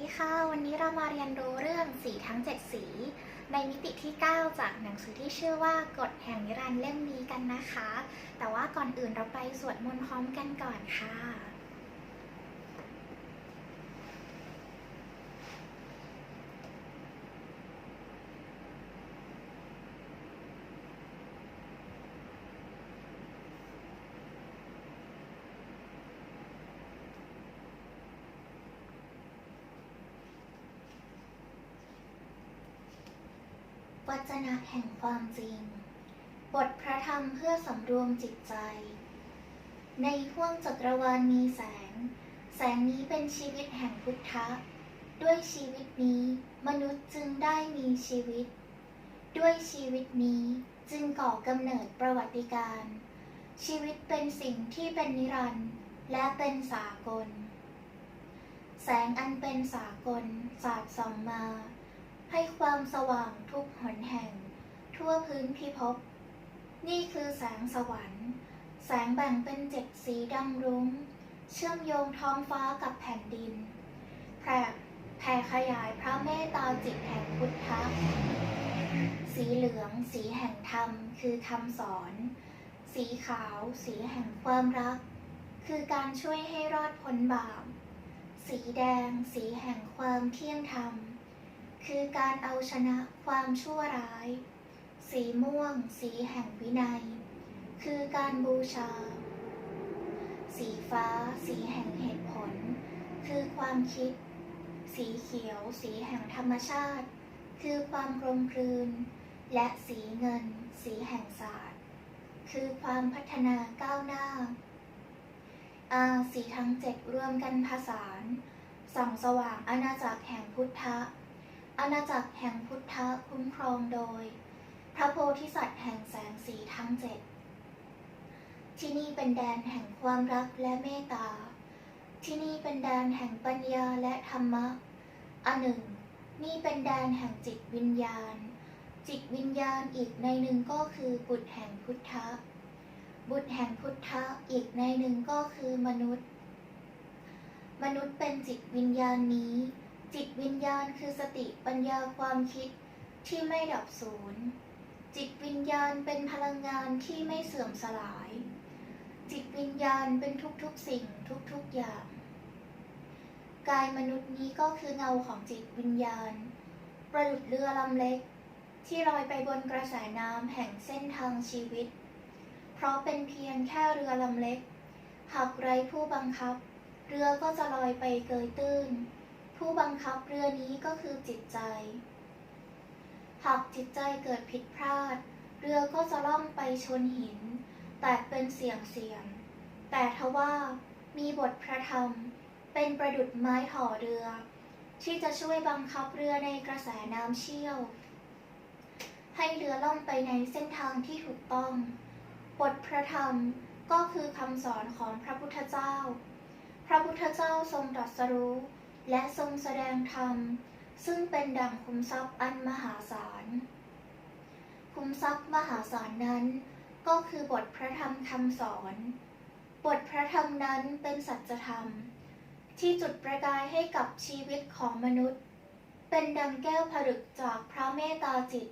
ดีค่ะ วันนี้เรามาเรียนรู้เรื่องสีทั้ง 7 สี ในมิติที่ 9 จากหนังสือที่ชื่อว่ากฎแห่งนิรันดร์เล่มนี้กันนะคะ แต่ว่าก่อนอื่นเราไปสวดมนต์พร้อมกันก่อนค่ะ วจนะแห่งความจริง บทพระธรรมเพื่อสำรวมจิตใจ ในห้วงจักรวาลมีแสง แสงนี้เป็นชีวิตแห่งพุทธะ ด้วยชีวิตนี้มนุษย์จึงได้มีชีวิต ด้วยชีวิตนี้จึงก่อกำเนิดประวัติการ ชีวิตเป็นสิ่งที่เป็นนิรันดร์และเป็นสากล แสงอันเป็นสากลสาดส่องมา ให้ความสว่างทุกหนแห่ง ทั่วพื้นพิภพ นี่คือแสงสวรรค์ แสงแบ่งเป็นเจ็ดสีดำรุง้ง เชื่อมโยงท้องฟ้ากับแผ่นดิน แผ่แผ่ขยายพระเมตตาจิตแห่งพุทธะ สีเหลืองสีแห่งธรรมคือคำสอน สีขาวสีแห่งความรัก คือการช่วยให้รอดพ้นบาป สีแดงสีแห่งความเที่ยงธรรม คือการเอาชนะความชั่วร้าย สีม่วง สีแห่งวินัย คือการบูชา สีฟ้า สีแห่งเหตุผล คือความคิด สีเขียว สีแห่งธรรมชาติ คือความกลมกลืน และสีเงิน สีแห่งศาสตร์ คือความพัฒนาก้าวหน้าอาสีทั้งเจ็ดรวมกันผสานส่องสว่างอาณาจักรแห่งพุทธะ อาณาจักรแห่งพุทธะคุ้มครองโดย พระโพธิสัตว์แห่งแสงสีทั้งเจ็ด ที่นี่เป็นแดนแห่งความรักและเมตตา ที่นี่เป็นแดนแห่งปัญญาและธรรมะ อันหนึ่ง นี่เป็นแดนแห่งจิตวิญญาณ จิตวิญญาณอีกในหนึ่งก็คือบุตรแห่งพุทธะ บุตรแห่งพุทธะอีกในหนึ่งก็คือมนุษย์ มนุษย์เป็นจิตวิญญาณนี้ จิตวิญญาณคือสติปัญญาความคิดที่ไม่ดับสูญ จิตวิญญาณเป็นพลังงานที่ไม่เสื่อมสลาย จิตวิญญาณเป็นทุกๆสิ่งทุกๆอย่าง กายมนุษย์นี้ก็คือเงาของจิตวิญญาณ ประดุดเรือลำเล็ก ที่ลอยไปบนกระแสน้ำแห่งเส้นทางชีวิต เพราะเป็นเพียงแค่เรือลำเล็ก หากไร้ผู้บังคับ เรือก็จะลอยไปเกยตื้น ผู้บังคับเรือนี้ก็คือจิตใจ หากจิตใจเกิดผิดพลาด เรือก็จะล่องไปชนหิน แตกเป็นเสียงเสียง แต่ทว่ามีบทพระธรรม เป็นประดุดไม้ห่อเรือ ที่จะช่วยบังคับเรือในกระแสน้ำเชี่ยว ให้เรือล่องไปในเส้นทางที่ถูกต้อง บทพระธรรมก็คือคำสอนของพระพุทธเจ้า พระพุทธเจ้าทรงตรัสรู้ และทรงแสดงธรรม ซึ่งเป็นดั่งคุมทรัพย์อันมหาศาล คุมทรัพย์มหาศาลนั้น ก็คือบทพระธรรมคำสอน บทพระธรรมนั้นเป็นสัจธรรม ที่จุดประกายให้กับชีวิตของมนุษย์ เป็นดังแก้วผลึกจากพระเมตตาจิต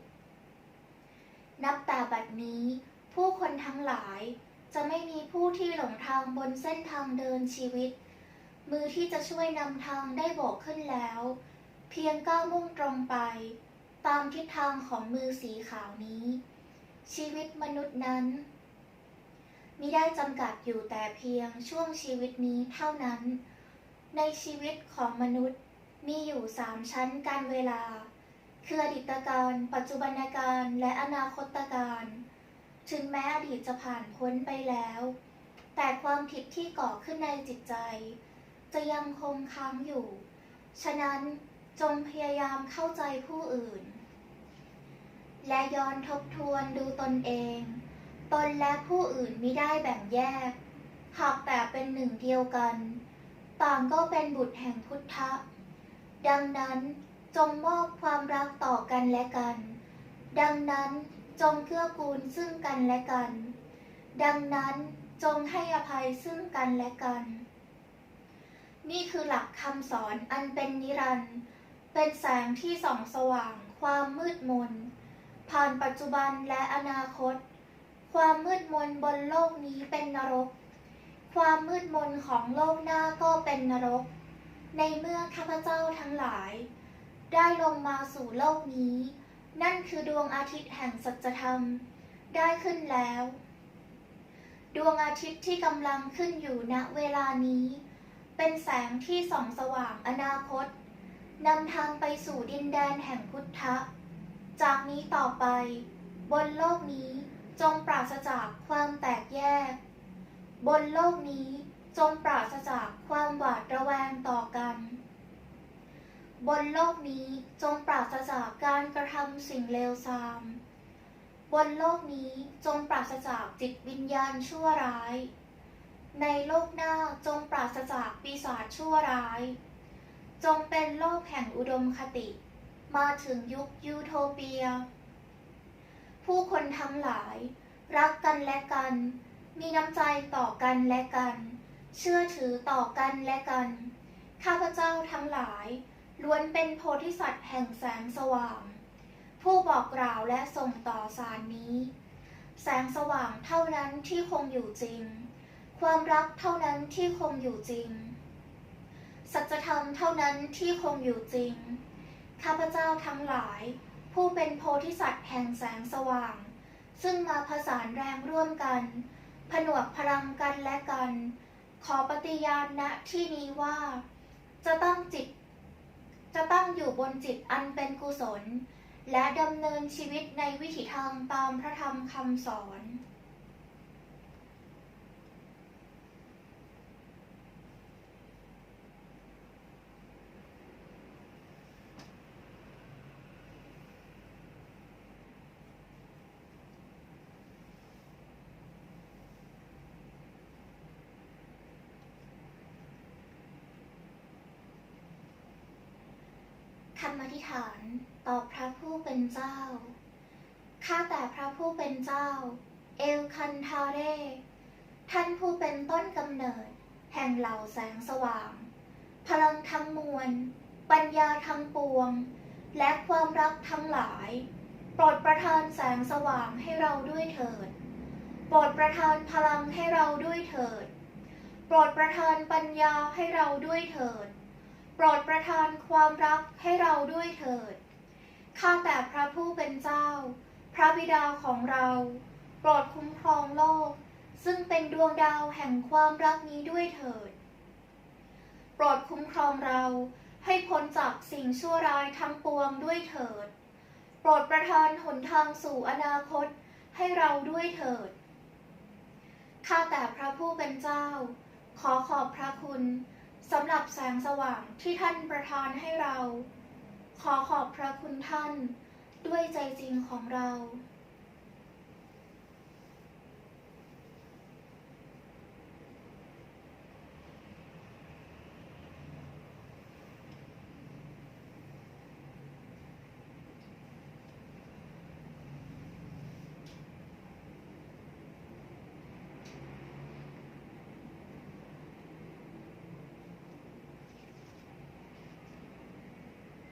นับแต่บัดนี้ผู้คนทั้งหลายจะไม่มีผู้ที่หลงทางบนเส้นทางเดินชีวิต มือที่จะช่วยนำทางได้โบกขึ้นแล้ว เพียงก้าวมุ่งตรงไป ตามทิศทางของมือสีขาวนี้ ชีวิตมนุษย์นั้นมิได้จำกัดอยู่แต่เพียงช่วงชีวิตนี้เท่านั้น ในชีวิตของมนุษย์มีอยู่สามชั้นการเวลา คืออดีตการ ปัจจุบันการและอนาคตการ ถึงแม้อดีตจะผ่านพ้นไปแล้ว แต่ความผิดที่ก่อขึ้นในจิตใจ จะยังคงค้างอยู่ ฉะนั้นจงพยายามเข้าใจผู้อื่น และย้อนทบทวนดูตนเอง ตนและผู้อื่นมิได้แบ่งแยก หากแต่เป็นหนึ่งเดียวกัน ต่างก็เป็นบุตรแห่งพุทธะ ดังนั้นจงมอบความรักต่อกันและกัน ดังนั้นจงเกื้อกูลซึ่งกันและกัน ดังนั้นจงให้อภัยซึ่งกันและกัน นี่คือหลักคำสอนอันเป็นนิรันดร์ เป็นแสงที่ส่องสว่างความมืดมน ผ่านปัจจุบันและอนาคต ความมืดมนบนโลกนี้เป็นนรก ความมืดมนของโลกหน้าก็เป็นนรก ในเมื่อข้าพเจ้าทั้งหลาย ได้ลงมาสู่โลกนี้ นั่นคือดวงอาทิตย์แห่งสัจธรรม ได้ขึ้นแล้ว ดวงอาทิตย์ที่กำลังขึ้นอยู่ณเวลานี้ เป็นแสงที่ส่องสว่างอนาคตนำทางไปสู่ดินแดนแห่งพุทธะ จากนี้ต่อไป บนโลกนี้จงปราศจากความแตกแยก บนโลกนี้จงปราศจากความหวาดระแวงต่อกัน บนโลกนี้จงปราศจากการกระทำสิ่งเลวทราม บนโลกนี้จงปราศจากจิตวิญญาณชั่วร้าย ในโลกหน้าจงปราศจากปีศาจชั่วร้าย จงเป็นโลกแห่งอุดมคติ มาถึงยุคยูโทเปีย ผู้คนทั้งหลาย รักกันและกัน มีน้ำใจต่อกันและกัน เชื่อถือต่อกันและกัน ข้าพเจ้าทั้งหลาย ล้วนเป็นโพธิสัตว์แห่งแสงสว่าง ผู้บอกกล่าวและส่งต่อสารนี้ แสงสว่างเท่านั้นที่คงอยู่จริง ความรักเท่านั้นที่คงอยู่จริง สัจธรรมเท่านั้นที่คงอยู่จริง ข้าพเจ้าทั้งหลาย ผู้เป็นโพธิสัตว์แห่งแสงสว่าง ซึ่งมาผสานแรงร่วมกัน ผนวกพลังกันและกัน ขอปฏิญาณณที่นี้ว่า จะตั้งจิต จะตั้งอยู่บนจิตอันเป็นกุศล และดำเนินชีวิตในวิถีทางตามพระธรรมคำสอน คำอธิษฐานต่อพระผู้เป็นเจ้า ข้าแต่พระผู้เป็นเจ้า เอลคันทาเร ท่านผู้เป็นต้นกำเนิด แห่งเหล่าแสงสว่าง พลังทั้งมวล ปัญญาทั้งปวง และความรักทั้งหลาย โปรดประทานแสงสว่างให้เราด้วยเถิด โปรดประทานพลังให้เราด้วยเถิด โปรดประทานปัญญาให้เราด้วยเถิด โปรดประทานความรักให้เราด้วยเถิด ข้าแต่พระผู้เป็นเจ้า พระบิดาของเรา โปรดคุ้มครองโลก ซึ่งเป็นดวงดาวแห่งความรักนี้ด้วยเถิด โปรดคุ้มครองเราให้พ้นจากสิ่งชั่วร้ายทั้งปวงด้วยเถิด โปรดประทานหนทางสู่อนาคตให้เราด้วยเถิด ข้าแต่พระผู้เป็นเจ้า ขอขอบพระคุณ สำหรับแสงสว่างที่ท่านประทานให้เรา ขอขอบพระคุณท่าน ด้วยใจจริงของเรา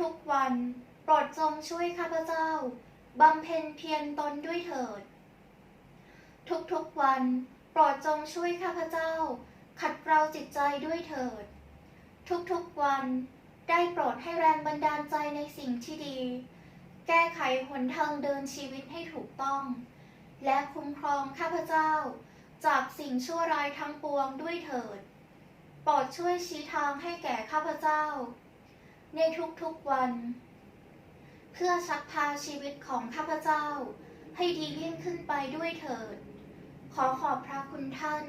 ทุกๆวัน โปรดจงช่วยข้าพเจ้าบำเพ็ญเพียรตนด้วยเถิด ทุกๆวัน โปรดจงช่วยข้าพเจ้า ขัดเกลาจิตใจด้วยเถิด ทุกๆวันได้โปรดให้แรงบันดาลใจในสิ่งที่ดี แก้ไขหนทางเดินชีวิตให้ถูกต้อง และคุ้มครองข้าพเจ้า จากสิ่งชั่วร้ายทั้งปวงด้วยเถิด โปรดช่วยชี้ทางให้แก่ข้าพเจ้า ในทุกๆวัน เพื่อชักพาชีวิตของข้าพเจ้าให้ดีเยี่ยงขึ้นไปด้วยเถิด ขอขอบพระคุณท่าน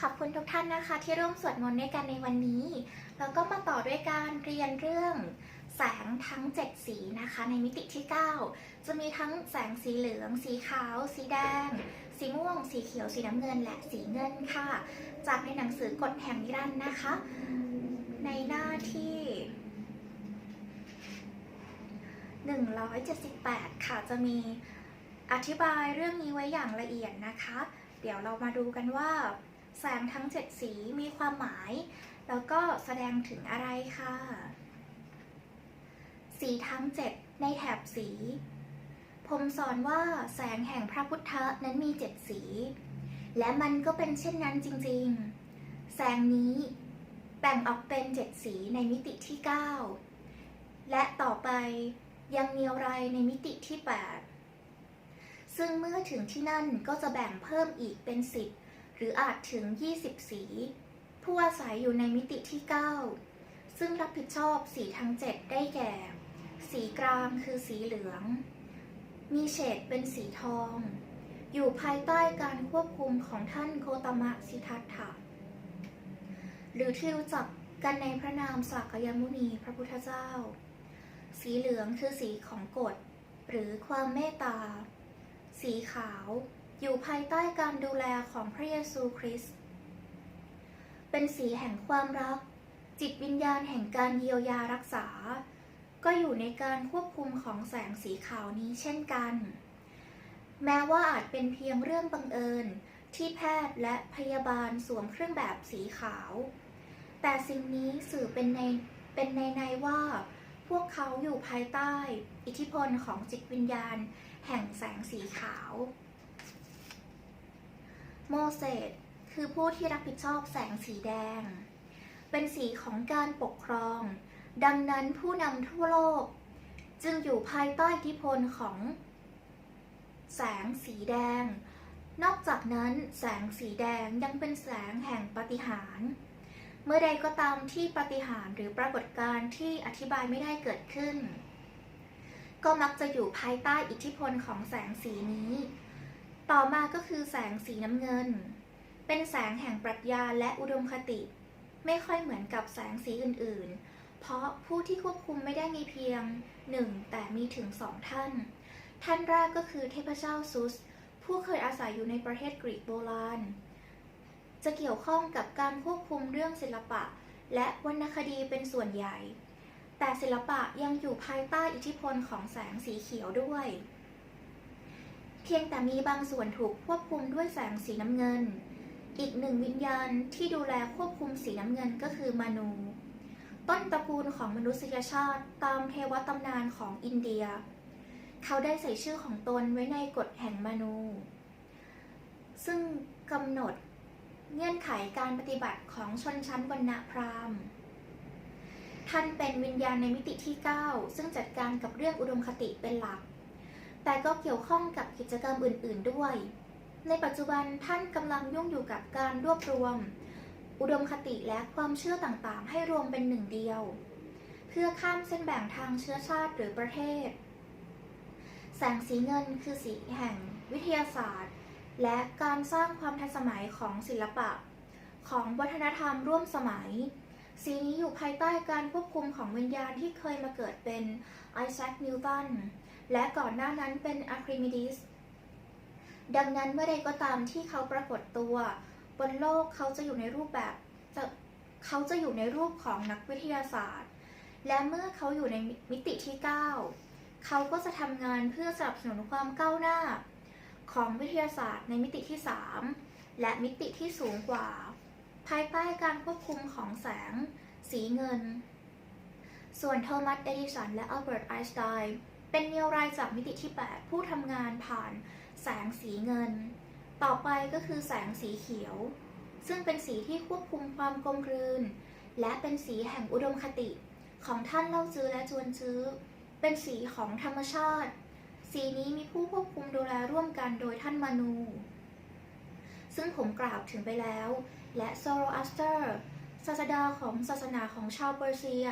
ขอบคุณทุกท่านนะคะที่ร่วมสวดมนต์ด้วยกันในวันนี้ แล้วก็มาต่อด้วยการเรียนเรื่องแสงทั้ง 7 สีนะคะ ในมิติที่ 9 จะมีทั้งแสงสีเหลือง สีขาว สีแดง สีม่วง สีเขียว สีน้ำเงิน และสีเงินค่ะ จากในหนังสือกฎแห่งนิรันดร์นะคะ ในหน้าที่ 178 ค่ะ จะมีอธิบายเรื่องนี้ไว้อย่างละเอียดนะคะ เดี๋ยวเรามาดูกันว่า แสงทั้ง 7 สีมีความหมาย แล้วก็แสดงถึงอะไรค่ะ สีทั้ง7ในแถบสี ผมสอนว่าแสงแห่งพระพุทธนั้นมี7สี และมันก็เป็นเช่นนั้นจริงๆ แสงนี้แบ่งออกเป็น7สีในมิติที่ 9 และต่อไปยังมีอะไรในมิติที่ 8 ซึ่งเมื่อถึงที่นั่นก็จะแบ่งเพิ่มอีกเป็น 10 หรืออาจถึง 20 สี ผู้อาศัยอยู่ในมิติที่ 9 ซึ่งรับผิดชอบสีทั้ง 7 ได้แก่ สีกลางคือสีเหลือง มีเฉดเป็นสีทอง อยู่ภายใต้การควบคุมของท่านโคตมะสิทัตถะ หรือที่รู้จักกันในพระนามสักยมุนีพระพุทธเจ้า สีเหลืองคือสีของกฎ หรือความเมตตา สีขาวอยู่ภายใต้การดูแลของพระเยซูคริสต์ เป็นสีแห่งความรัก จิตวิญญาณแห่งการเยียวยารักษา ก็อยู่ในการควบคุมของแสงสีขาวนี้เช่นกัน แม้ว่าอาจเป็นเพียงเรื่องบังเอิญที่แพทย์และพยาบาลสวมเครื่องแบบสีขาว แต่สิ่งนี้สื่อเป็นในเป็นในในว่า พวกเขาอยู่ภายใต้ อิทธิพลของจิตวิญญาณ แห่งแสงสีขาว โมเสส คือผู้ที่รับผิดชอบแสงสีแดง เป็นสีของการปกครอง ดังนั้นผู้นำทั่วโลก จึงอยู่ภายใต้อิทธิพลของ แสงสีแดง นอกจากนั้นแสงสีแดงยังเป็นแสงแห่งปาฏิหาริเมื่อใดก็ตามที่ปาฏิหาริหรือปรากฏการณ์ที่อธิบายไม่ได้เกิดขึ้น ก็มักจะอยู่ภายใต้อิทธิพลของแสงสีนี้ ต่อมาก็คือแสงสีน้ำเงิน เป็นแสงแห่งปรัชญาและอุดมคติ ไม่ค่อยเหมือนกับแสงสีอื่น ๆ เพราะผู้ที่ควบคุมไม่ได้มีเพียงหนึ่งแต่มีถึงสองท่าน ท่านแรกก็คือเทพเจ้าซุส ผู้เคยอาศัยอยู่ในประเทศกรีกโบราณ จะเกี่ยวข้องกับการควบคุมเรื่องศิลปะ และวรรณคดีเป็นส่วนใหญ่ แต่ศิลปะยังอยู่ภายใต้อิทธิพลของแสงสีเขียวด้วยเพียงแต่มีบางส่วนถูกควบคุมด้วยแสงสีน้ำเงิน อีกหนึ่งวิญญาณที่ดูแลควบคุมสีน้ำเงินก็คือมานู ต้นตระกูลของมนุษยชาติตามเทวตำนานของอินเดีย เขาได้ใส่ชื่อของตนไว้ในกฎแห่งมานู ซึ่งกำหนดเงื่อนไขการปฏิบัติของชนชั้นวรรณพราหมณ์ ท่านเป็นวิญญาณในมิติที่ 9 ซึ่งจัดการกับเรื่องอุดมคติเป็นหลัก แต่ก็เกี่ยวข้องกับกิจกรรมอื่น ๆ ด้วย ในปัจจุบันท่านกำลังยุ่งอยู่กับการรวบรวม อุดมคติและความเชื่อต่างๆ ให้รวมเป็นหนึ่งเดียว เพื่อข้ามเส้นแบ่งทางเชื้อชาติหรือประเทศ แสงสีเงินคือสีแห่งวิทยาศาสตร์ และการสร้างความทันสมัยของศิลปะ ของวัฒนธรรมร่วมสมัย สีนี้อยู่ภายใต้การควบคุมของวิญญาณที่เคยมาเกิดเป็นไอแซคนิวตันและก่อนหน้านั้นเป็นอะคริมิดิส ดังนั้นเมื่อใดก็ตามที่เขาปรากฏตัว บนโลกเขาจะอยู่ในรูปแบบจะเขาจะอยู่ในรูปของนักวิทยาศาสตร์ และเมื่อเขาอยู่ในมิติที่ 9 เขาก็จะทำงานเพื่อสนับสนุนความก้าวหน้า ของวิทยาศาสตร์ในมิติที่ 3 และมิติที่สูงกว่า ภายใต้การควบคุมของแสง สีเงิน ส่วนโทมัส เอดิสัน และอัลเบิร์ต ไอน์สไตน์เป็นเนียวรายจากมิติที่ 8 ผู้ทำงานผ่าน แสงสีเงิน ต่อไปก็คือแสงสีเขียว ซึ่งเป็นสีที่ควบคุมความกลมกลืน และเป็นสีแห่งอุดมคติ ของท่านเล่าจื้อและจวนจื้อ เป็นสีของธรรมชาติ สีนี้มีผู้ควบคุมดูแลร่วมกันโดยท่านมานู ซึ่งผมกล่าวถึงไปแล้ว และโซโรอัสเตอร์ศาสดาของศาสนาของชาวเปอร์เซีย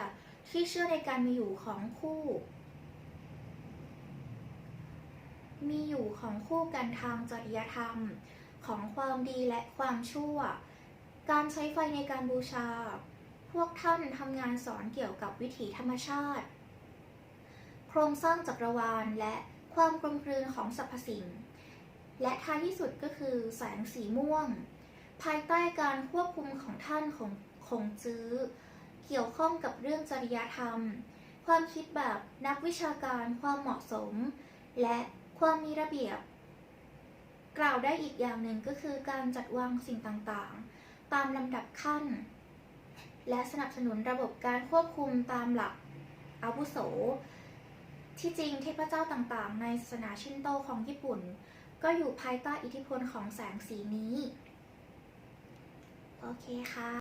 ที่เชื่อในการมีอยู่ของคู่ มีอยู่ของคู่กันทางจริยธรรม ของความดีและความชั่ว การใช้ไฟในการบูชา พวกท่านทำงานสอนเกี่ยวกับวิถีธรรมชาติ โครงสร้างจักรวาลและความกลมกลืนของสรรพสิ่ง และท้ายที่สุดก็คือแสงสีม่วง ภายใต้การควบคุมของท่านของคงจื้อ เกี่ยวข้องกับเรื่องจริยธรรม ความคิดแบบนักวิชาการความเหมาะสม และ ความมีระเบียบ กล่าวได้อีกอย่างหนึ่งก็คือการจัดวางสิ่งต่างๆ ตามลำดับขั้น และสนับสนุนระบบการควบคุมตามหลักอาวุโส ที่จริงเทพเจ้าต่างๆ ในศาสนาชินโตของญี่ปุ่น ก็อยู่ภายใต้อิทธิพลของแสงสีนี้ โอเคค่ะ